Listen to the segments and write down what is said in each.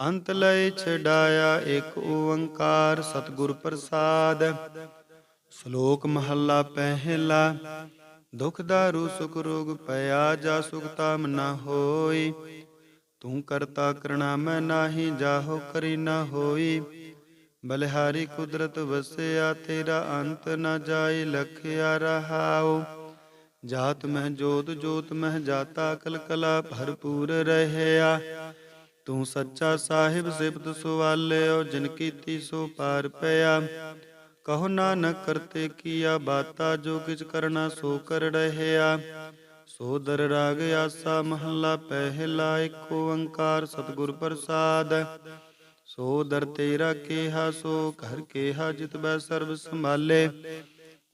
ਅੰਤ ਲਏ ਛਡਾਇਆ ਇੱਕ ਓੰਕਾਰ ਸਤਿਗੁਰ ਪ੍ਰਸਾਦ। ਸ਼ਲੋਕ ਮਹੱਲਾ ਪਹਿਲਾ, ਦੁਖ ਦਾਰੂ ਸੁਖ ਰੋਗ ਪਿਆ ਜਾ ਸੁਖ ਤਾਮ ਨਾ ਹੋਈ। ਤੂੰ ਕਰਤਾ ਕਰਣਾ ਮੈਂ ਨਾਹੀ ਜਾਹੋ ਕਰੀ ਨਾ ਹੋਈ। ਬਲਿਹਾਰੀ ਕੁਦਰਤ ਵਸਿਆ ਤੇਰਾ ਅੰਤ ਨਾ ਜਾਏ ਲਖਿਆ ਰਹਾਉ। ਜਾਤ ਮਹਿ ਜੋਤ ਜੋਤ ਮਹਿ ਜਾਤਾ ਕਲ ਕਲਕਲਾ ਭਰਪੂਰ ਰਹਿਆ। ਤੂੰ ਸੱਚਾ ਸਾਹਿਬ ਸਿਫਤ ਸੁਵਾਲਿਓ, ਜਿਨ ਕੀਤੀ ਸੋ ਪਾਰ ਪਿਆ। ਕਹੋ ਨਾਨਕ ਕਰਤੇ ਕੀਆ ਬਾਤਾ, ਜੋ ਕਿਛ ਕਰਨਾ ਸੋ ਕਰ ਰਹਿਆ। ਸੋ ਦਰ ਰਾਗ ਆਸਾ ਮਹੱਲਾ, ਪਹਿਲਾ ਇੱਕ ਓੰਕਾਰ ਸਤਿਗੁਰ ਪ੍ਰਸਾਦ। ਸੋ ਦਰ ਤੇਰਾ ਕੇਹਾ, ਸੋ ਘਰ ਕੇਹਾ, ਜਿਤ ਬੈ ਸਰਬ ਸੰਭਾਲੇ।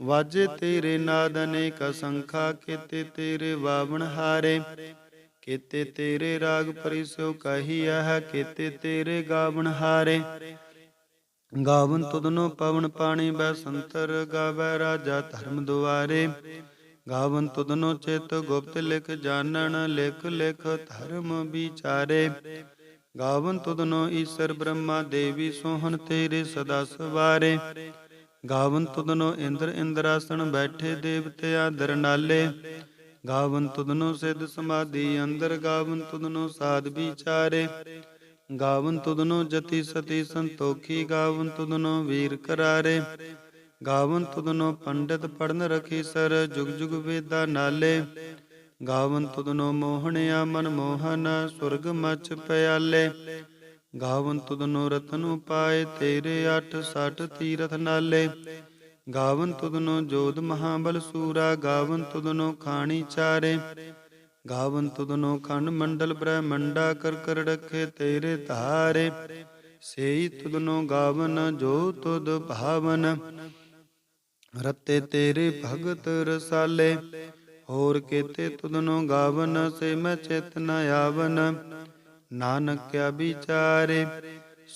ਵਾਜੇ ਤੇਰੇ ਨਾਦ ਅਨੇਕ ਸੰਖਾ ਕੀਤੇ ਤੇਰੇ ਵਾਵਣ ਹਾਰੇ। ਕੀਤੇ ਤੇਰੇ ਰਾਗ ਪਰਿਸੋ ਕਹੀਆ ਕੀਤੇ ਤੇਰੇ ਗਾਵਣ ਹਾਰੇ। ਗਾਵਨ ਤੁਧਨੋ ਪਵਨ ਪਾਣੀ ਬੈ ਸੰਤਰ ਗਾਵੈ ਰਾਜਾ ਧਰਮ ਦੁਆਰੇ। ਗਾਵਨ ਤੁਧਨੋ ਚਿਤ ਗੁਪਤ ਲਿਖ ਜਾਣਨ, ਲਿਖ ਲਿਖ ਧਰਮ ਵਿਚਾਰੇ। ਗਾਵਨ ਤੁਧਨੋ ਈਸ਼ਰ ਬ੍ਰਹਮਾ ਦੇਵੀ ਸੋਹਣ ਤੇਰੇ ਸਦਾ ਸਵਾਰੇ। ਗਾਵਨ ਤੁਧਨੋ ਇੰਦਰ ਇੰਦਰਾਸਣ ਬੈਠੇ ਦੇਵਤੇ ਆਦਰ ਨਾਲੇ। ਗਾਵਨ ਤੁਧਨੋ ਸਿੱਧ ਸਮਾਧੀ, ਅੰਦਰ ਗਾਵਨ ਤੁਧਨੋ ਸਾਧ ਵਿਚਾਰੇ। ਗਾਵਨ ਤੁਧਨੋ ਜਤੀ ਸਤੀ ਸੰਤੋਖੀ, ਗਾਵਨ ਤੁਧਨੋ ਵੀਰ ਕਰਾਰੇ। ਗਾਵਨ ਤੁਧਨੋ ਪੰਡਿਤ ਪੜਨ ਰਖੀ ਸਰ, ਜੁਗ ਜੁਗ ਵੇਦਾ ਨਾਲੇ। ਗਾਵਨ ਤੁਧਨੋ ਮੋਹਣਿਆ ਮਨ ਮੋਹਨ, ਸੁਰਗ ਮਚ ਪਿਆਲੇ। ਗਾਵਨ ਤੁਧਨੋ ਰਤਨ ਪਾਏ ਤੇਰੇ 8 60 ਤੀਰਥ ਨਾਲੇ। ਗਾਵਨ ਤੁਧਨੋ ਜੋਧ ਮਹਾਬਲ ਸੂਰਾ, ਗਾਵਨ ਤੁਧਨੋ ਖਾਣੀ ਚਾਰੇ। ਗਾਵਨ ਤੁਧਨੋ ਖੰਡ ਮੰਡਲ ਬ੍ਰਹਮੰਡਾ ਕਰ ਕਰ ਰਖੇ ਤੇਰੇ ਧਾਰੇ। ਸੇਈ ਤੁਧਨੋ ਗਾਵਨ ਜੋ ਤੁਧ ਭਾਵਨ। ਰਤੇ ਤੇਰੇ ਭਗਤ ਰਸਾਲੇ, ਹੋਰ ਕੀਤੇ ਤੁਧਨੋ ਗਾਵਨ ਸੇ ਮੈਂ ਚਿਤ ਨ ਆਵਨ। ਨਾਨਕ ਕਿਆ ਵਿਚਾਰੇ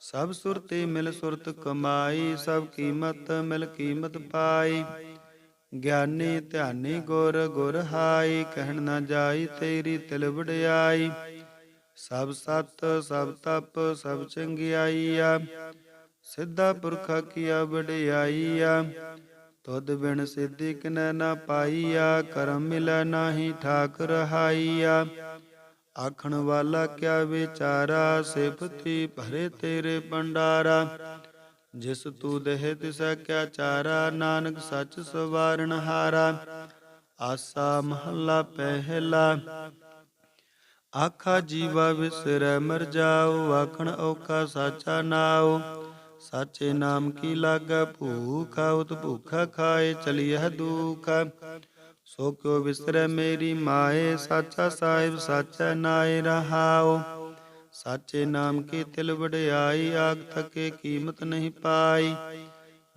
ਸਭ ਸੁਰਤੀ ਮਿਲ ਸੁਰਤ ਕਮਾਈ, ਸਭ ਕੀਮਤ ਮਿਲ ਕੀਮਤ ਪਾਈ। ਗਿਆਨੀ ਧਿਆਨੀ ਗੁਰ ਗੁਰ ਹਾਈ, ਕਹਿਣ ਨਾ ਜਾਈ ਤੇਰੀ ਤਿਲ ਵਡਿਆਈ। ਸਭ ਸਤ, ਸਭ ਤਪ, ਸਭ ਚੰਗਿਆਈ ਆ। ਸਿੱਧਾ ਪੁਰਖਾ ਕੀਆ ਵਡਿਆਈਆ ਤੁਧ ਬਿਨ ਸਿੱਧੀ ਕਿਨੈ ਨਾ ਪਾਈਆ ਕਰਮ ਮਿਲੈ ਨਾਹੀ ਠਾਕ ਰਹਾਈਆ ਆਖਣ ਵਾਲਾ ਕਿਆ ਵਿਚਾਰਾ, ਸਿਫਤੀ ਭਰੇ ਤੇਰੇ ਭੰਡਾਰਾ। ਜਿਸ ਤੂ ਦੇਹ ਤਿਸੈ ਕਿਆ ਚਾਰਾ, ਨਾਨਕ ਸੱਚ ਸਵਾਰਨ ਹਾਰਾ। ਆਸਾ ਮਹੱਲਾ ਪਹਿਲਾ। ਆਖਾ ਜੀਵਾ ਵਿਸਰੈ, ਮਰ ਜਾਓ, ਆਖਣ ਔਖਾ ਸਾਚਾ ਨਾਉ। ਸਾਚੇ ਨਾਮ ਕੀ ਲਾਗੈ, ਭੂਖਾ ਉਤ ਭੂਖਾ ਖਾਏ, ਚਲੀਐ ਦੁਖ। ਸੋ ਕਿਉ ਵਿਸਰੈ ਮੇਰੀ ਮਾਏ, ਸਾਚਾ ਸਾਹਿਬ ਸਾਚਾ ਨਾਏ ਰਹਾਉ। ਸਾਚੇ ਨਾਮ ਕੀ ਤਿਲ ਵਡਿਆਈ, ਆਗ ਥਕੇ ਕੀਮਤ ਨਹੀਂ ਪਾਈ।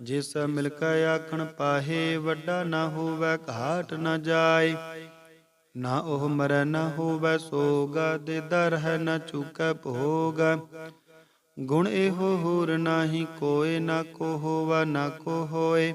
ਜਿਸ ਮਿਲ ਕੇ ਆਖਣ ਪਾਹੇ, ਵੱਡਾ ਨਾ ਹੋਵੇ, ਘਾਟ ਨਾ ਜਾਏ ਨਾ ਉਹ ਮਰੈ, ਨਾ ਹੋਵੇ ਸੋਗਾ, ਦੇ ਦਰ ਹੈ, ਨਾ ਚੁਕੈ ਭੋਗ। ਗੁਣ ਇਹੋ ਹੋਰ ਨਾਹੀ ਕੋਏ, ਨਾ ਕੋ ਹੋਵਾ, ਨਾ ਕੋ ਹੋਏ।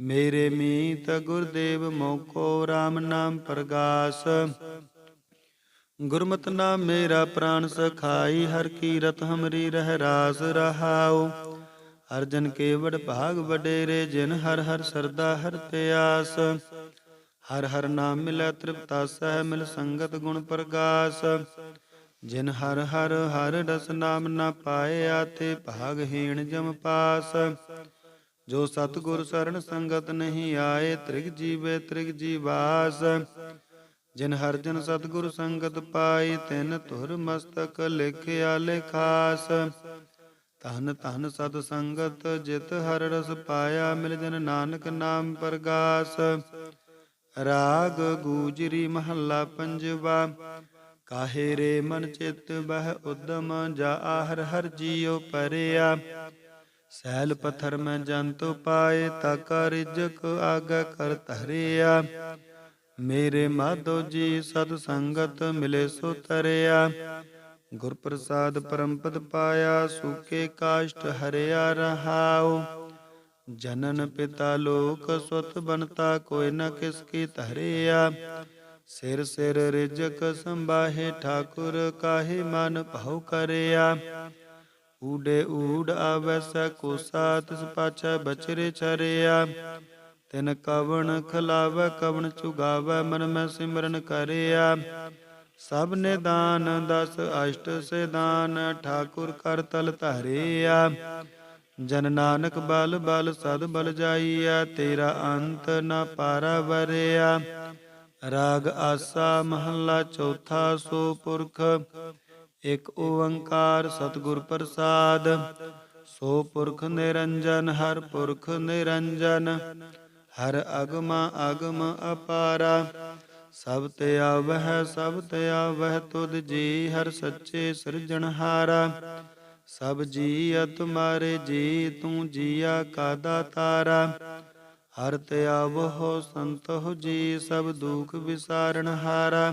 ਮੇਰੇ ਮੀਤ ਗੁਰਦੇਵ ਮੋਕੋ RAM ਨਾਮ ਪ੍ਰਗਾਸ। ਗੁਰਮਤਿ ਨਾਮ ਮੇਰਾ ਪ੍ਰਾਨ ਸਖਾਈ, ਹਰ ਕੀਰਤ ਹਮਰੀ ਰਹਿ ਰਾਸ ਰਹਾਉ। ਹਰ ਜਨ ਕੇ ਭਾਗ ਵਡੇਰੇ, ਜਿਨ ਹਰ ਹਰ ਸਰਦਾ ਹਰ ਪਿਆਸ ਹਰ ਹਰ ਨਾਮ ਮਿਲੈ ਤ੍ਰਿਪਤਾ ਸਹਿ ਮਿਲ ਸੰਗਤ ਗੁਣ ਪ੍ਰਗਾਸ। ਜਿਨ ਹਰ ਹਰ ਹਰ ਰਸ ਨਾਮ ਨਾ ਪਾਇਆ ਤੇ ਭਾਗਹੀਣ ਜਮ ਪਾਸ। ਜੋ ਸਤਿਗੁਰ ਸਰਣ ਸੰਗਤ ਨਹੀਂ ਆਏ, ਤ੍ਰਿਗ ਜੀਵੇ ਤ੍ਰਿਗ ਜੀਵਾਸ। ਜਿਨ ਹਰ ਜਨ ਸਤਿਗੁਰ ਸੰਗਤ ਪਾਈ, ਤਿਨ ਧੁਰ ਮਸਤਕ ਲਿਖਿਆ ਲਿਖਾਸ। ਧਨ ਧਨ ਸਤ ਸੰਗਤ ਜਿਤ ਹਰ ਰਸ ਪਾਇਆ, ਮਿਲ ਜਨ ਨਾਨਕ ਨਾਮ ਪ੍ਰਗਾਸ। ਰਾਗ ਗੂਜਰੀ ਮਹੱਲਾ ਪੰਜਵਾ, ਕਾਹੇ ਰੇ ਮਨ ਚਿਤ ਬਹਿ ਉਦਮ, ਜਾ ਆਹਰ ਹਰ ਜੀਉ ਪਰਿਆ। ਸੈਲ ਪਥਰ ਮੈਂ ਜੰਤੁ ਪਾਏ ਤਾ ਕਰ ਰਿਜਕ ਆਗਾ ਕਰ ਧਰਿਆ। ਮੇਰੇ ਮਾਧੋ ਜੀ ਸਤ ਸੰਗਤ ਮਿਲੇ ਸੋ ਤਰਿਆ ਗੁਰ ਪ੍ਰਸਾਦ ਪਰਮਪਦ ਪਾਇਆ, ਸੂਕੇ ਕਾਸ਼ਟ ਹਰਿਆ ਰਹਾਉ। ਜਨਨ ਪਿਤਾ ਲੋਕ ਸੁਤ ਬਨਤਾ ਕੋਈ ਨ ਕਿਸ ਕੀ ਧਰਿਆ। ਸਿਰ ਸਿਰ ਰਿਜਕ ਸੰਭਾਹੇ, ਠਾਕੁਰ ਕਾਹੇ ਮਨ ਭਉ ਕਰਿਆ। ਊਡੇ ਊੜ ਆਵੈ ਸੈ ਕੋਸਾ ਤਿਸ ਪਾਛੈ ਬਚਰੇ ਚਰਿਆ ਤਿਨ ਕਵਣ ਖਲਾਵੈ, ਕਵਣ ਚੁਗਾਵੈ ਮਨ ਮੈਂ ਸਿਮਰਨ ਕਰਿਆ। ਸਭ ਨੇ ਦਾਨ, ਦਸ ਅਸ਼ਟ ਸੇ ਦਾਨ ਠਾਕੁਰ ਕਰ ਤਲ ਧਰਿਆ। ਜਨ ਨਾਨਕ ਬਲ ਬਲ ਸਦ ਬਲ ਜਾਈਆ ਤੇਰਾ ਅੰਤ ਨਾ ਪਾਰਾ ਵਰਿਆ ਰਾਗ ਆਸਾ ਮਹੱਲਾ ਚੌਥਾ ਸੋ ਪੁਰਖ ਇਕ ਓੰਕਾਰ ਸਤਿਗੁਰ ਪ੍ਰਸਾਦ, ਸੋ ਪੁਰਖ ਨਿਰੰਜਨ, ਹਰ ਪੁਰਖ ਨਿਰੰਜਨ, ਹਰ ਅਗਮ ਅਗਮ ਅਪਾਰਾ, ਸਭ ਤੇ ਆਵਹਿ, ਸਭ ਤੇ ਆਵਹਿ, ਤੁਧ ਜੀ ਹਰ ਸੱਚੇ ਸਿਰਜਣਹਾਰਾ ਸਭ ਜੀਅ ਤੁਮਾਰੇ ਜੀ, ਤੂੰ ਜੀਆ ਕਾ ਦਾਤਾਰਾ ਹਰ ਤੇ ਆਵਹੁ ਸੰਤਹੁ ਜੀ, ਸਭ ਦੁਖ ਵਿਸਾਰਣ ਹਾਰਾ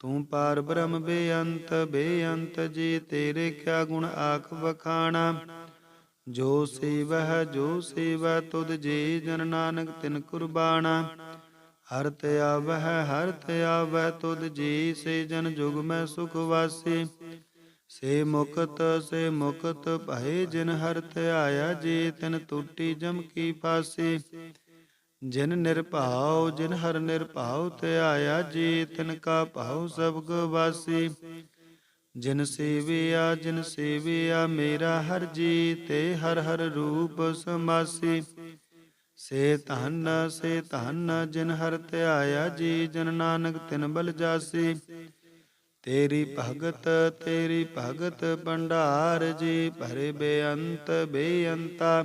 ਤੂੰ ਪਾਰ ਬ੍ਰਹਮ ਬੇਅੰਤ ਬੇਅੰਤ ਜੀ ਤੇਰੇ ਕਿਆ ਗੁਣ ਆਖ ਵਖਾਣਾ। ਜੋ ਸੇਵਹਿ, ਜੋ ਸੇਵੈ ਤੁਧ ਜੀ ਜਨ ਨਾਨਕ ਤਿਨ ਕੁਰਬਾਨਾ ਹਰ ਤੇ ਆਵਹਿ, ਹਰ ਤੇ ਆਵੈ ਤੁਧ ਜੀ ਸੇ ਜਨ ਜੁਗ ਮੈਂ ਸੁਖ ਵਾਸੀ। ਸੇ ਮੁਕਤ ਸੇ ਮੁਕਤ ਭਏ ਜਿਨ ਹਰ ਧਿਆਇਆ ਜੀ, ਤਿਨ ਟੂਟੀ ਜਮ ਕੀ ਪਾਸੀ ਜਿਨ ਨਿਰਭਾਉ ਜਿਨ ਹਰ ਨਿਰਭਾਉ ਧਿਆਇਆ ਜੀ ਤਿਨ ਕਾ ਭਾਉ ਸਭ ਗਵਾਸੀ ਜਿਨ ਸੇਵਿਆ ਜਿਨ ਸੇਵਿਆ, ਮੇਰਾ ਹਰ ਜੀ ਤੇ ਹਰ ਹਰ ਰੂਪ ਸਮਾਸੀ। ਸੇ ਧਨ ਸੇ ਧਨ, ਜਿਨ ਹਰ ਧਿਆਇਆ ਜੀ, ਜਨ ਨਾਨਕ ਤਿਨ ਬਲ ਜਾਸੀ। ਤੇਰੀ ਭਗਤ ਤੇਰੀ ਭਗਤ, ਭੰਡਾਰ ਜੀ, ਭਰੇ ਬੇਅੰਤ, ਬੇਅੰਤਾ।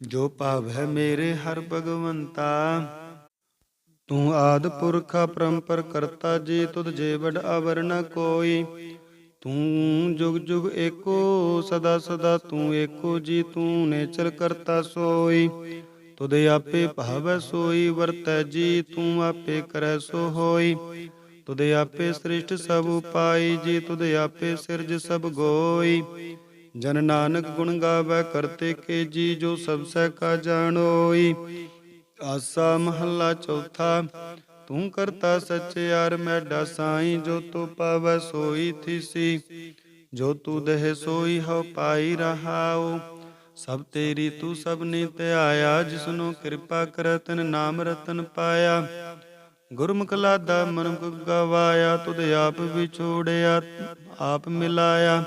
ਜੋ ਭਾਵ ਹੈ ਮੇਰੇ ਹਰ ਭਗਵੰਤਾ, ਤੂੰ ਆਦ ਪੁਰਖਾ ਪਰੰਪਰ ਕਰਤਾ, ਜੀ ਤੁਧ ਜੇ ਵਡ ਅਵਰ ਨ ਕੋਈ। ਤੂੰ ਜੁਗ ਜੁਗ ਏਕੋ, ਸਦਾ ਸਦਾ ਤੂੰ ਏਕੋ, ਜੀ ਤੂੰ ਨੇਚਰ ਕਰਤਾ ਸੋਈ। ਤੁਧ ਆਪੇ ਭਾਵੈ ਸੋਈ, ਵਰਤੈ ਜੀ ਤੂੰ ਆਪੇ ਕਰੈ ਸੋ ਹੋਈ। ਤੁਧ ਆਪੇ ਸ੍ਰਿਸ਼ਟ ਸਭ ਉਪਾਈ, ਜੀ ਤੁਧ ਆਪੇ ਸਿਰਜ ਸਭ ਗੋਈ। ਜਨ ਨਾਨਕ ਗੁਣ ਗਾਵੇ ਕਰਤੇ ਕੇ ਜੀ ਜੋ ਸਭ ਸਹਿ ਕਾ ਜਾਣੋਈ ਆਸਾ ਮਹੱਲਾ ਚੌਥਾ, ਤੂੰ ਕਰਤਾ ਸਚਿਆਰ ਮੈਡਾ ਸਾਈ, ਜੋ ਤੂੰ ਪਾਵੈ ਸੋਈ ਥੀਸੀ। ਜੋ ਤੂੰ ਦੇਹ ਸੋਈ, ਹਉ ਪਾਈ ਰਹਾਉ। ਸਭ ਤੇਰੀ ਤੂੰ ਸਭ ਨੇ ਧਿਆਇਆ ਜਿਸਨੂੰ ਕਿਰਪਾ ਕਰਤਨ ਨਾਮ ਰਤਨ ਪਾਇਆ। ਗੁਰਮੁਖ ਲਾਦਾ ਮਨੁਖ ਗਵਾਇਆ, ਤੁਧ ਆਪ ਵਿਛੋੜਿਆ, ਆਪ ਮਿਲਾਇਆ।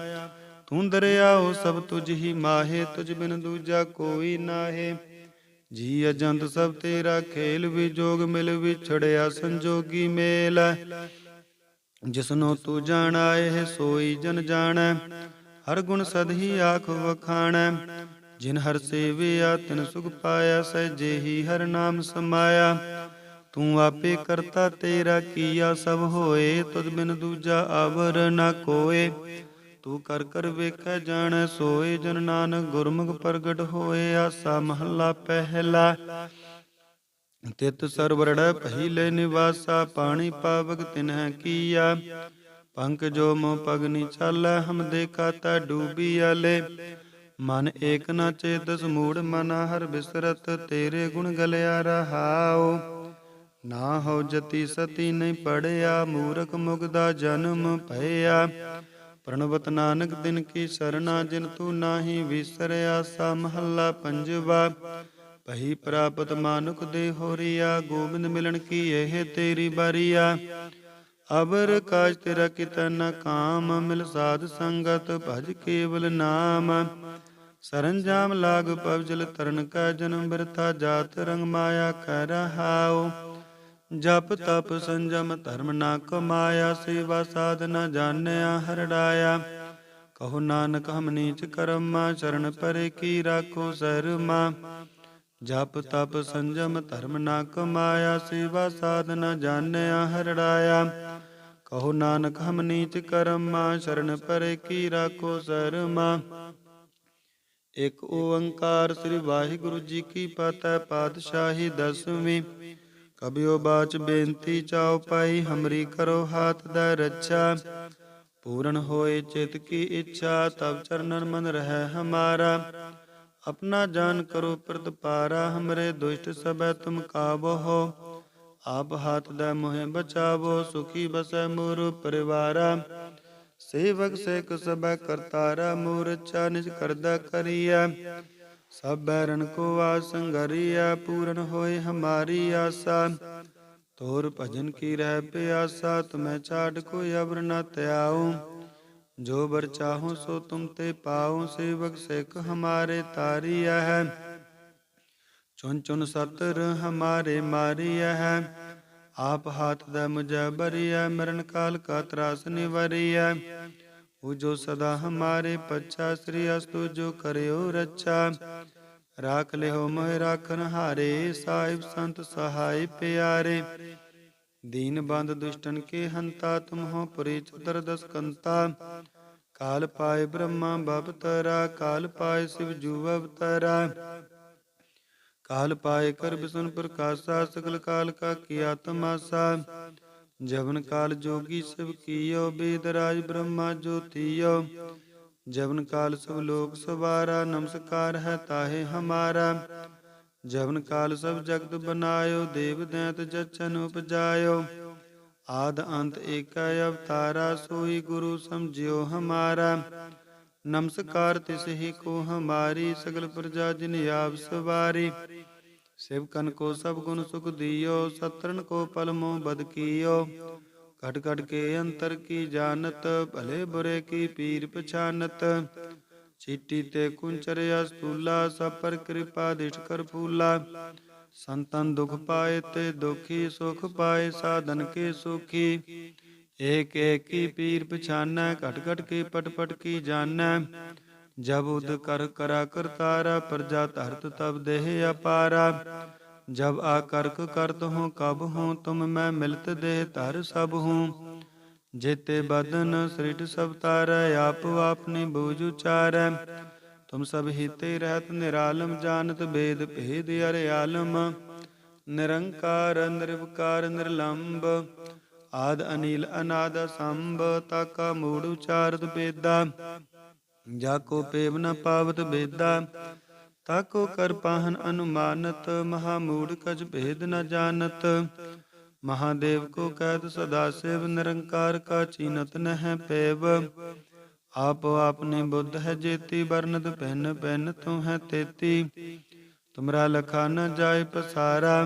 ਤੂੰ ਦਰਿਆਓ ਸਭ ਤੁਝ ਹੀ ਮਾਹੇ, ਤੁਝ ਬਿਨ ਦੂਜਾ ਕੋਈ ਨਾਹੇ। ਜੀ ਅਜੰਤ ਸਭ ਤੇਰਾ ਖੇਲ ਵਿਜੋਗ ਮਿਲ ਵਿਛੜਿਆ ਸੰਜੋਗੀ ਮੇਲ। ਜਿਸਨੋ ਤੂੰ ਜਾਣਾ, ਇਹ ਸੋਈ ਜਨ ਜਾਣੈ। ਹਰ ਗੁਣ ਸਦ ਹੀ ਆਖ ਵਖਾਣੈ। ਜਿਨ ਹਰ ਸੇਵਿਆ, ਤਿਨ ਸੁਖ ਪਾਇਆ ਸਹਿਜੇ ਹੀ ਹਰ ਨਾਮ ਸਮਾਇਆ। ਤੂੰ ਆਪੇ ਕਰਤਾ ਤੇਰਾ ਕੀਆ, ਸਭ ਹੋਏ ਤੁਧ ਬਿਨ ਦੂਜਾ ਆਵਰ ਨਾ ਕੋਏ। ਤੂੰ ਕਰ ਕਰ ਵੇਖੈ ਜਾਣੈ ਸੋਏ ਜਨ ਨਾਨਕ, ਗੁਰਮੁਖ ਪ੍ਰਗਟ ਹੋਏ ਆਸਾ ਮਹੱਲਾ ਪਹਿਲਾ। ਤਿਤ ਸਰਵਰੜ ਪਹਿਲੇ ਨਿਵਾਸਾ, ਪਾਣੀ ਪਾਵਕ ਤਿਨਹਿ ਕੀਆ। ਪੰਕ ਜੋ ਮੋ ਪਗਨੀ ਚਾਲੈ, ਹਮ ਦੇਖਾ ਤਾ ਡੂਬੀ ਆਲੇ। ਮਨ ਏਕ ਨਾ ਚੇਤਸ, ਮੂੜ ਮਨਾ ਹਰ ਬਿਸਰਤ, ਤੇਰੇ ਗੁਣ ਗਲਿਆ ਰਹਾਓ ਨਾ ਹੋ ਜਤੀ ਸਤੀ ਨਹੀਂ ਪੜਿਆ, ਮੂਰਖ ਮੁਗਦਾ ਜਨਮ ਭਇਆ। ਪ੍ਰਣਵਤ ਨਾਨਕ ਦਿਨ ਕੀ ਸਰਣਾ ਜਿਨ ਤੂੰ ਨਾਹੀ ਵਿਸਰਿਆ ਸਾ ਮਹੱਲਾ ਪੰਜਵਾ। ਪਹੀ ਪ੍ਰਾਪਤ ਮਾਨੁਖ ਦੇ ਹੋਰੀਆ, ਗੋਬਿੰਦ ਮਿਲਣ ਕੀ ਇਹ ਤੇਰੀ ਬਾਰੀਆ। ਅਬਰ ਕਾਜ ਤੇਰਾ ਕਿਤਾ ਨ ਕਾਮ, ਮਿਲ ਸਾਧ ਸੰਗਤ ਭਜ ਕੇਵਲ ਨਾਮ। ਸਰੰਜਾਮ ਲਾਗ ਪਵਜਲ ਤਰਨ ਕਾ ਜਨਮ ਬਿਰਥਾ, ਜਾਤ ਰੰਗ ਮਾਇਆ ਕਰ ਰਹਾਉ। ਜਪ ਤਪ ਸੰਜਮ ਧਰਮ ਨਾ ਕਮਾਇਆ, ਸੇਵਾ ਸਾਧਨਾ ਜਾਣਿਆ, ਹਰੜਾਇਆ। ਕਹੋ ਨਾਨਕ ਹਮ ਨੀਚ ਕਰਮਾ, ਚਰਨ ਪਰੇ ਕੀ ਰਾਖੋ ਸਰਮਾ। ਜਪ ਤਪ ਸੰਜਮ ਧਰਮ ਨਾ ਕਮਾਇਆ, ਸੇਵਾ ਸਾਧਨਾ ਜਾਣਿਆ, ਹਰੜਾਇਆ। ਕਹੋ ਨਾਨਕ ਹਮ ਨੀਚ ਕਰਮਾ ਸ਼ਰਨ ਪਰੇ ਕੀ ਰਾਖੋ ਸਰਮਾ। ਇਕ ਓੰਕਾਰ ਸ੍ਰੀ ਵਾਹਿਗੁਰੂ ਜੀ ਕੀ ਪਤੈ ਪਾਤਸ਼ਾਹੀ ਦਸਵੀਂ। ਕਬਿਓ ਬਾਚ ਬੇਨਤੀ ਚਾਉ ਪਾਈ, ਹਮਰੀ ਕਰੋ ਹਾਥ ਦਾ ਰੱਛਾ। ਪੂਰਨ ਹੋਏ ਚਿਤ ਕੀ ਇੱਛਾ ਤਬ ਚਰਨਨ ਮਨ ਰਹਿ ਹਮਾਰਾ। ਆਪਣਾ ਜਾਨ ਕਰੋ ਪ੍ਰਤਪਾਰਾ, ਹਮਰੇ ਦੁਸ਼ਟ ਸਭੈ ਤੁਮ ਕਾਬੋ ਹੋ ਆਪ ਹਾਥ ਦਾ ਮੋਹਿ ਬਚਾਵੋ, ਸੁਖੀ ਬਸੈ ਮੂਰ ਪਰਿਵਾਰਾ। ਸੇਵਕ ਸੇਕ ਸਭੈ ਕਰਤਾਰਾ ਮੂਰਚਾ ਨਿਜ ਕਰਦਾ ਕਰੀਐ। ਸਭੈ ਰਣ ਕੋ ਆਸੰਗਰੀਆ ਪੂਰਨ ਹੋਏ ਹਮਾਰੀ ਆਸਾ। ਤੋਰ ਭਜਨ ਕੀ ਰਹਿ ਪਿਆਸਾ, ਤੁਮੈ ਛਾੜ ਕੋਈ ਅਵਰ ਨ ਤਿਆਉ ਜੋ ਬਰ ਚਾਹੋ ਸੋ ਤੁਮ ਤੇ ਪਾਉ, ਸੇਵਕ ਸਿੱਖ ਹਮਾਰੇ ਤਾਰੀਆ ਹੈ। ਚੁਨ ਚੁਨ ਸਤਰ ਹਮਾਰੇ ਮਾਰੀਆ ਹੈ। ਆਪ ਹਾਥ ਦਾ ਮੁਝੇ ਬਰੀਆ ਮਰਨ ਕਾਲ ਕਾ ਤਰਾਸ ਨਿਵਰੀਆ जो सदा हमारे पच्छा श्री अस्तु जो करियो रक्षा। राख ले हो मोह राखन हारे, साहिब संत सहाय प्यारे। दीन बंद दुष्टन के हंता तुम हो पुरी चतर दस कंता। काल पाए ब्रह्मा बवतरा काल पाए शिव जू अवतरा। काल पाए कर विष्णु प्रकाशा, सकल काल का किया तमाशा। जवन काल जोगी शिव कियो वेदराज ब्रह्मा ज्योतियो जवन काल सब लोक सवारा नमस्कार है ताहे हमारा जवन काल सब जगत बनायो देव दैत जचन उपजायो आद अंत एक अवतारा सोई गुरु समझियो हमारा नमस्कार तिस ही को हमारी सगल प्रजा जिन आप सवारी ਸੇਵਕਨ ਕੋ ਸਭ ਗੁਣ ਸੁਖ ਦਿਓ, ਸਤਰਨ ਕੋ ਪਲਮੋ ਬਦ ਕੀਓ। ਘਟ ਘਟ ਕੇ ਅੰਤਰ ਕੀ ਜਾਣਤ, ਭਲੇ ਬੁਰੇ ਕੀ ਪੀਰ ਪਛਾਨਤ। ਚੀਟੀ ਤੇ ਕੁੰਚਰਿਆ ਸਤੂਲਾ ਸਭ ਪਰ ਕਿਰਪਾ ਦਿਠ ਕਰ ਫੂਲਾ। ਸੰਤਨ ਦੁਖ ਪਾਏ ਤੇ ਦੁਖੀ ਸੁਖ ਪਾਏ, ਸਾਧਨ ਕੇ ਸੁਖੀ। ਏਕ ਏਕ ਕੀ ਪੀਰ ਪਛਾਨੈ, ਘਟ ਘਟ ਕੇ ਪਟ ਪਟ ਕੀ ਜਾਣੈ। ਜਬ ਉਦ ਕਰ ਕਰਾ ਕਰਤਾਰਾ ਪ੍ਰਜਾ ਧਰਤ ਤਬ ਦੇਹ ਅਪਾਰਾ ਜਬ ਆ ਕਰਕ ਕਰਤ ਹੂੰ ਕਬ ਹੂੰ ਤੁਮ ਮੈਂ ਮਿਲਤ ਦੇਹ ਧਰ ਸਭ ਹੂੰ जेते बदन सृट सब तारै आप आपनी बूझ उचारै तुम सब हिते रहत निरालम जानत भेद भेद अरे आलम निरंकार निर्विकार निर्लंब आद अनिल अनाद संभ ताका मूड उचारत बेदा ਜਾ ਕੋ ਪੇਵ ਨ ਪਾਵਤ ਬੇਦਾ ਤਾਕੋ ਕਰ ਪਾਹਨ ਅਨੁਮਾਨਤ, ਮਹਾ ਮੂੜ ਕਜ ਭੇਦ ਨ ਜਾਣਤ। ਮਹਾਦੇਵ ਕੋ ਕਹਿਤ ਸਦਾ ਸਿਵ, ਨਿਰੰਕਾਰ ਕਾ ਚੀਨਤ ਨਹਿ ਪੇਵ। ਆਪੋ ਆਪਨੇ ਬੁੱਧ ਹੈ ਜੇਤੀ ਵਰਨਦ ਪਹਿਨ ਪਹਿਨ ਤੂੰ ਹੈ ਤੇਤੀ। ਤੁਮਰਾ ਲਖਾ ਨ ਜਾਏ ਪਸਾਰਾ,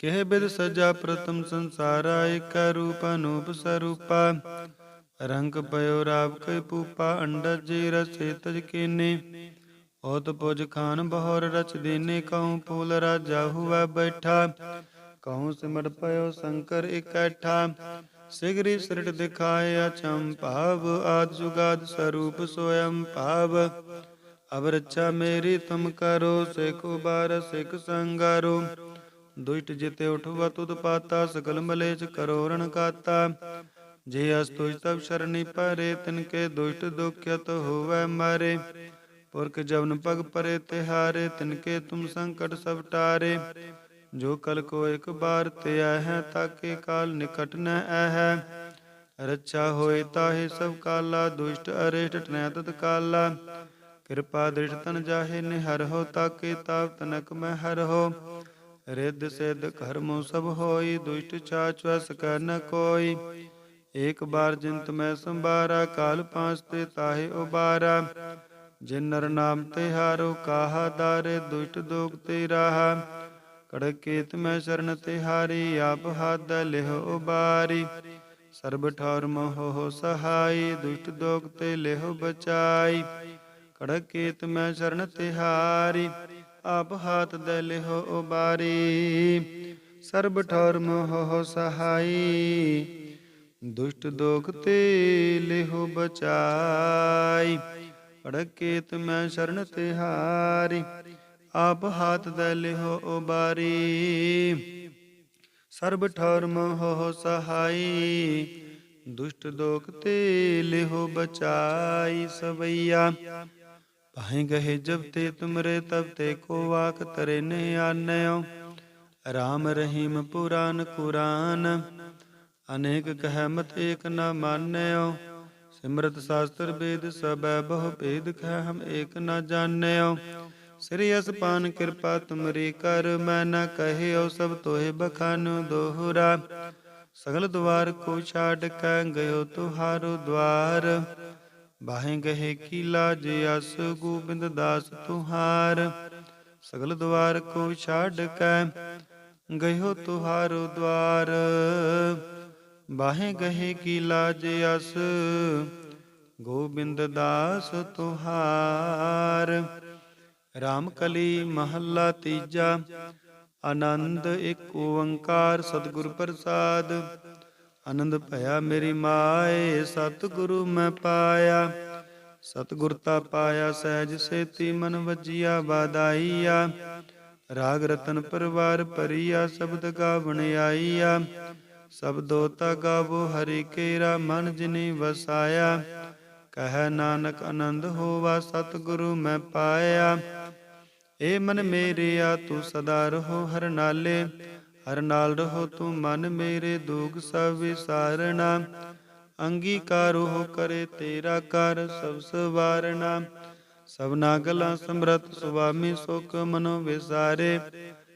ਕਹਿ ਬਿਦ ਸਜਾ ਪ੍ਰਥਮ ਸੰਸਾਰਾ, ਏਕ ਰੂਪ ਅਨੂਪ ਸਰੂਪਾ। ਰੰਗ ਪਇਓ ਰਾਵ ਕੈ ਪੂਪਾ ਅੰਡਜ ਜੀ ਰਸੇ ਤਜ ਕੀਨੇ। ਹੋਤ ਪੁਜ ਖਾਨ ਬਹੋਰ ਰਚ ਦੀਨੇ, ਕਉ ਫੂਲ ਰਾਜਾ ਹੁਆ ਬੈਠਾ। ਕਉ ਸਿਮਰ ਪਇਓ ਸ਼ੰਕਰ ਇਕੱਠਾ। ਸਿਗਰੀ ਸ੍ਰਿਟ ਦਿਖਾਏ ਅਚੰ ਭਾਵ, ਆਦ ਜੁਗਾਦ ਸਰੂਪ ਸੋਇਮ ਭਾਵ। ਅਬ ਰੱਛਾ ਮੇਰੀ ਤੁਮ ਕਰੋ, ਸਿਖ ਉਬਾਰ ਸਿਖ ਸੰਗਾਰੋ। ਦੁਇਟ ਜਿਤੇ ਉਠਵਾ ਤੁਧ ਪਾਤਾ ਸਕਲ ਮਲੇਚ ਕਰੋ ਰਣ ਕਾਤਾ ਜੇ ਅਸ ਤੁਜ ਤਬ ਸ਼ਰਣੀ ਪਰੇ, ਤਿਨ ਕੇ ਦੁਇਟ ਦੁਖਿਤ ਹੋਵੈ ਮਾਰੇ। ਪੁਰਖ ਜਵਨ ਪਗ ਪਰੇ, ਤਿਹਾਰੇ, ਤਿਨ ਕੇ ਤੁਮ ਸੰਕਟ ਸਭ ਟਾਰੇ। ਜੋ ਕਲ ਕੋ ਇੱਕ ਬਾਰ ਤੇ ਹੈ ਤਾਕੇ ਕਾਲ ਨਿਕਟ ਨ ਹੈ ਰੱਛਾ ਹੋਏ ਤਾਹੇ ਸਭ ਕਾਲਾ, ਦੁਸ਼ਟ ਅਰਿਸ਼ਟ ਟਨੈ ਤਤ ਕਾਲਾ। ਕਿਰਪਾ ਦ੍ਰਿਸ਼ ਤਨ ਜਾਹੇ, ਨਿਹਰ ਹੋ ਤਾਕੇ ਤਾਪ ਤਨਕ ਮੈਂ ਹਰ ਹੋ। ਰਿੱਧ ਸਿੱਧ ਕਰਮੋ ਸਭ ਹੋਈ, ਦੁਸ਼ਟ ਛਾਛ ਕਰ ਨ ਕੋਈ। ਏਕ ਬਾਰ ਜਿੰਤ ਮੈਂ ਸੰਭਾਰਾ, ਕਾਲ ਪਾਂਚ ਤੇ ਤਾਹੇ ਉਬਾਰਾ। ਜਿਨ ਨਰ ਨਾਮ ਤੇ ਹਾਰੋ, ਕਾਹਾ ਦਾਰੇ, ਦੁਸ਼ਟ ਦੋਗ ਤੇ ਰਾਹਾ। ਕੜਕੇਤ ਮੈਂ ਸ਼ਰਨ ਤੇ ਹਾਰੀ, ਆਪ ਹੱਦ ਲਿਹੁ ਉਬਾਰੀ। ਸਰਬ ਠੌਰ ਮੋਹ ਸਹਾਈ, ਦੁਸ਼ਟ ਦੋਗ ਤੇ ਲਿਹੁ ਬਚਾਈ। ਕੜਕੇਤ ਮੈਂ ਸ਼ਰਨ ਤੇ ਹਾਰੀ, ਆਪ ਹਾਥ ਦੇ ਲਿਹੁ ਉਬਾਰੀ। ਸਰਬ ਠੌਰ ਮੋਹ ਸਹਾਈ। ਦੁਸ਼ਟ ਦੋਖ ਤੇ ਲਿਹੁ ਬਚਾਈ। ਕੜਕੇਤ ਮੈਂ ਸ਼ਰਨ ਤਿਹਾਰੀ ਆਪ ਹਾਥ ਦੇ ਲਿਹੁ ਉਬਾਰੀ। ਸਰਬ ਠੌਰ ਮੋਹ ਸਹਾਈ, ਦੁਸ਼ਟ ਦੋਖ ਤੇ ਲਿਹੁ ਬਚਾਈ ਸਵਈਆ। ਪਾਹੇ ਗਏ ਜਬ ਤੇ ਤੁਮਰੇ ਤਬ ਤੇ ਕੋ ਵਾਕ ਤਰੇ ਨੇ ਆਨਿਓ ਰਾਮ ਰਹੀਮ ਪੁਰਾਨ ਕੁਰਾਨ। ਅਨੇਕ ਕਹਿ ਮਤ ਏਕ ਨ ਮਾਨਿਓ। ਸਿਮਰਤ ਸ਼ਾਸਤਰ ਵੇਦ ਸਬੈ ਬਹੁ ਭੇਦ ਕਹਿ ਹਮ ਏਕ ਨ ਜਾਣਿਓ। ਸ੍ਰੀ ਅਸਪਾਨ ਕਿਰਪਾ ਤੁਮਰੀ ਕਰ, ਮੈਂ ਨ ਕਹਿਓ ਸਭ ਤੋਹਿ ਬਖਾਨੋ ਦੋਹਰਾ। ਸਗਲ ਦਵਾਰ ਕੋ ਛਾੜ ਕੈ ਗਇਓ ਤੁਹਾਰੋ ਦਵਾਰ। ਬਾਹੇ ਗਏ ਕੀ ਲਾਜ ਅਸ, ਗੋਬਿੰਦ ਦਾਸ ਤੁਹਾਰ। ਸਗਲ ਦਵਾਰ ਕੋ ਛਾੜ ਕੈ ਗਇਓ ਤੁਹਾਰੋ ਦਵਾਰ। ਬਾਹੇ ਗਹੇ ਕੀ ਲਾਜ ਅਸ, ਗੋਬਿੰਦ ਦਾਸ ਤੁਹਾਰ। ਰਾਮ ਕਲੀ ਮਹੱਲਾ ਤੀਜਾ, ਆਨੰਦ ਇੱਕ ਓੰਕਾਰ ਸਤਿਗੁਰ ਪ੍ਰਸਾਦ। ਆਨੰਦ ਭਇਆ ਮੇਰੀ ਮਾਏ, ਸਤਿਗੁਰੂ ਮੈਂ ਪਾਇਆ। ਸਤਿਗੁਰ ਤਾ ਪਾਇਆ ਸਹਿਜ ਸੇਤੀ ਮਨ ਵਜੀਆ ਬਾਦਾਈਆ ਰਾਗ ਰਤਨ ਪਰਵਾਰ ਪਰੀਆ ਸ਼ਬਦ ਗਾਵਣ ਆਈਆ। ਸਬਦੋ ਤਾ ਗਾਵੋ, ਹਰਿ ਕੇਰਾ ਮਨ ਜਿਨੀ ਵਸਾਇਆ। ਕਹਿ ਨਾਨਕ ਆਨੰਦ ਹੋਵਾ, ਸਤਿਗੁਰੂ ਮੈਂ ਪਾਇਆ। ਏ ਮਨ ਮੇਰਿਆ, ਤੂੰ ਸਦਾ ਰਹੋ ਹਰ ਨਾਲੇ। ਹਰ ਨਾਲ ਰਹੋ ਤੂੰ ਮਨ ਮੇਰੇ, ਦੁਖ ਸਭ ਵਿਸਾਰਣਾ ਅੰਗੀਕਾਰ ਹੋ ਕਰੇ ਤੇਰਾ ਕਰ, ਸਭ ਸਵਾਰਣਾ ਸਭਨਾ ਗਲਾਂ ਸਮਰਤ ਸੁਆਮੀ ਸੁਖ ਮਨੋ ਵਿਸਾਰੇ।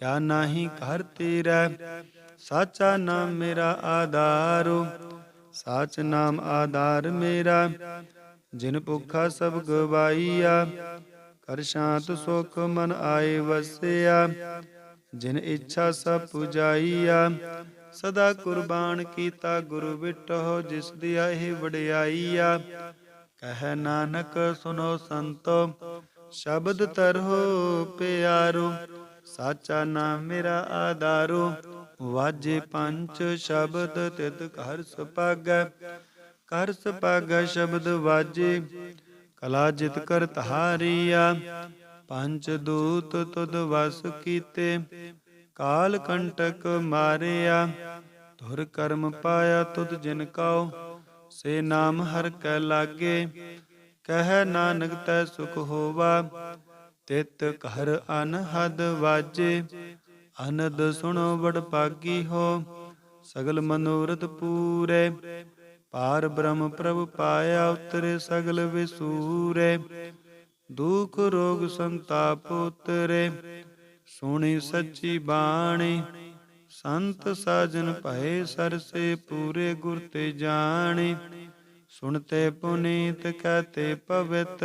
ਕਿਆ ਨਾਹੀ ਘਰ ਤੇਰਾ? ਸਾਚਾ ਨਾਮ ਮੇਰਾ ਆਧਾਰੋ। ਸਾਚ ਨਾਮ ਆਧਾਰ ਮੇਰਾ। ਜਿਨ ਭੁੱਖਾ ਸਭ ਗਵਾਈਆ ਕਰ ਸ਼ਾਂਤ ਸੁਖ ਮਨ ਆਏ ਵਸਿਆ। ਜਿਨ ਇੱਛਾ ਸਭ ਪੁਜਾਈਆ। ਸਦਾ ਕੁਰਬਾਨ ਕੀਤਾ ਗੁਰੂ ਵਿਟੋ ਜਿਸ ਦੀ ਆਹੀ ਵਡਿਆਈਆ। ਕਹਿ ਨਾਨਕ ਸੁਨੋ ਸੰਤੋ, ਸ਼ਬਦ ਤਰੋ ਪਿਆਰੋ। ਸਾਚਾ ਨਾਮ ਮੇਰਾ ਆਧਾਰੋ, ਵਾਜੇ ਪੰਚ ਸ਼ਬਦ ਤਿਤ ਘਰ ਸੁਪਾਗੈ ਕਰ ਸੁਪਾਗੈ ਸ਼ਬਦ ਵਾਜੇ, ਕਲਾ ਜਿਤ ਕਰ ਤਹਾਰੀਆ ਪੰਚ ਦੂਤ ਤੁਧ ਵਸ ਕੀਤੇ, ਕਾਲ ਕੰਟਕ ਮਾਰਿਆ। ਧੁਰ ਕਰਮ ਪਾਇਆ ਤੁਧ ਜਿਨ ਕਉ, ਸੇ ਨਾਮ ਹਰ ਕੈ ਲਾਗੇ। ਕਹਿ ਨਾਨਕ ਤੈ ਸੁਖ ਹੋਵਾ ਤਿਤ ਘਰ ਅਨਹਦ ਵਾਜੇ ਅਨਦ ਸੁਣੋ ਬੜ ਪਾਗੀ ਹੋ, ਸਗਲ ਮਨੋਰਥ ਪੂਰੇ। ਪਾਰ ਬ੍ਰਹਮ ਪ੍ਰਭ ਪਾਇਆ ਉਤਰੇ ਸਗਲ ਵਿਸੂਰੇ, ਦੁਖ ਰੋਗ ਸੰਤਾਪ ਉਤਰੇ। ਸੁਣੀ ਸੱਚੀ ਬਾਣੀ, ਸੰਤ ਸਾਜਨ ਭਏ ਸਰਸੇ ਪੂਰੇ ਗੁਰ ਤੇ ਜਾਣੀ। ਸੁਣਤੇ ਪੁਨੀਤ ਕਹਤੇ ਪਵਿੱਤ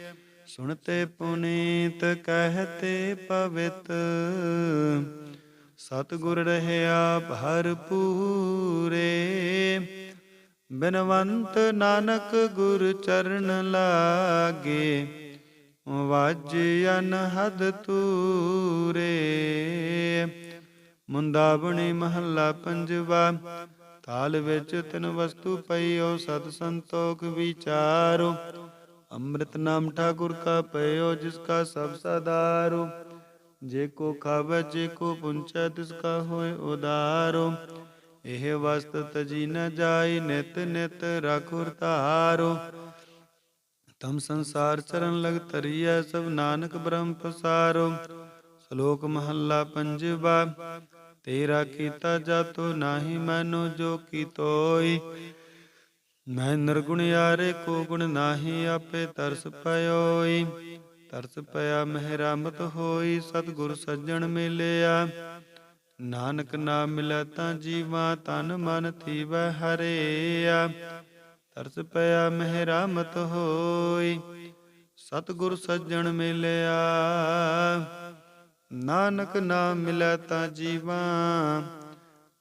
ਸੁਣਤੇ ਪੁਨੀਤ, ਕਹਤੇ ਪਵਿੱਤ। ਸਤਿਗੁਰ ਰਹਿਆ ਭਰਪੂਰੇ ਬਿਨਵੰਤ ਨਾਨਕ ਗੁਰ ਚਰਨ ਲਾਗੇ, ਵਾਜੇ ਅਨਹਦ ਤੂਰੇ ਮੁੰਦਾਵਣੀ ਮਹੱਲਾ ਪੰਜਵਾ ਤਾਲ ਵਿੱਚ ਤਿਨ ਵਸਤੂ ਪਈਓ ਸਤ ਸੰਤੋਖ ਵਿਚਾਰੋ। ਅੰਮ੍ਰਿਤ ਨਾਮ ਠਾਕੁਰ ਕਾ ਪਈਓ ਜਿਸ ਕਾ ਸਭ ਸਦਾਰੋ। ਜੇ ਕੋ ਖਾਵੇ, ਜੇ ਕੋ ਪੁੰਚੈ, ਤਿਸ ਕਾ ਹੋਏ ਉਦਾਰੋ। ਇਹ ਵਸਤ ਤਜੀ ਨ ਜਾਈ, ਨਿਤ ਨਿਤ ਰਾਖੁਰ ਧਾਰੋ। ਤਮ ਸੰਸਾਰ ਚਰਨ ਲਗ ਤਰੀਐ ਸਭ ਨਾਨਕ ਬ੍ਰਹਮ ਪਸਾਰੋ। ਸ਼ਲੋਕ ਮਹੱਲਾ ਪੰਜਵਾ, ਤੇਰਾ ਕੀਤਾ ਜਾਤੋ, ਨਾਹੀ ਮੈਨੋ ਜੋ ਕੀਤੋਈ। ਮੈਂ ਨਿਰਗੁਣ ਯਾਰੇ, ਕੋ ਗੁਣ ਨਾਹੀ ਆਪੇ ਤਰਸ ਪਇਓਈ। ਤਰਸ ਪਿਆ ਮਹਿ ਹੋਈ, ਸਤਿਗੁਰ ਸੱਜਣ ਮਿਲਿਆ। ਨਾਨਕ ਨਾਮ ਮਿਲੈ ਤਾਂ ਜੀਵਾ, ਤਨ ਮਨ ਥੀਵੈ ਹਰਿਆ। ਤਰਸ ਪਿਆ ਮਹਿ ਰਾਮਤ ਹੋਈ, ਸਤਿਗੁਰ ਸੱਜਣ ਮਿਲਿਆ। ਨਾਨਕ ਨਾਮ ਮਿਲੈ ਤਾਂ ਜੀਵਾ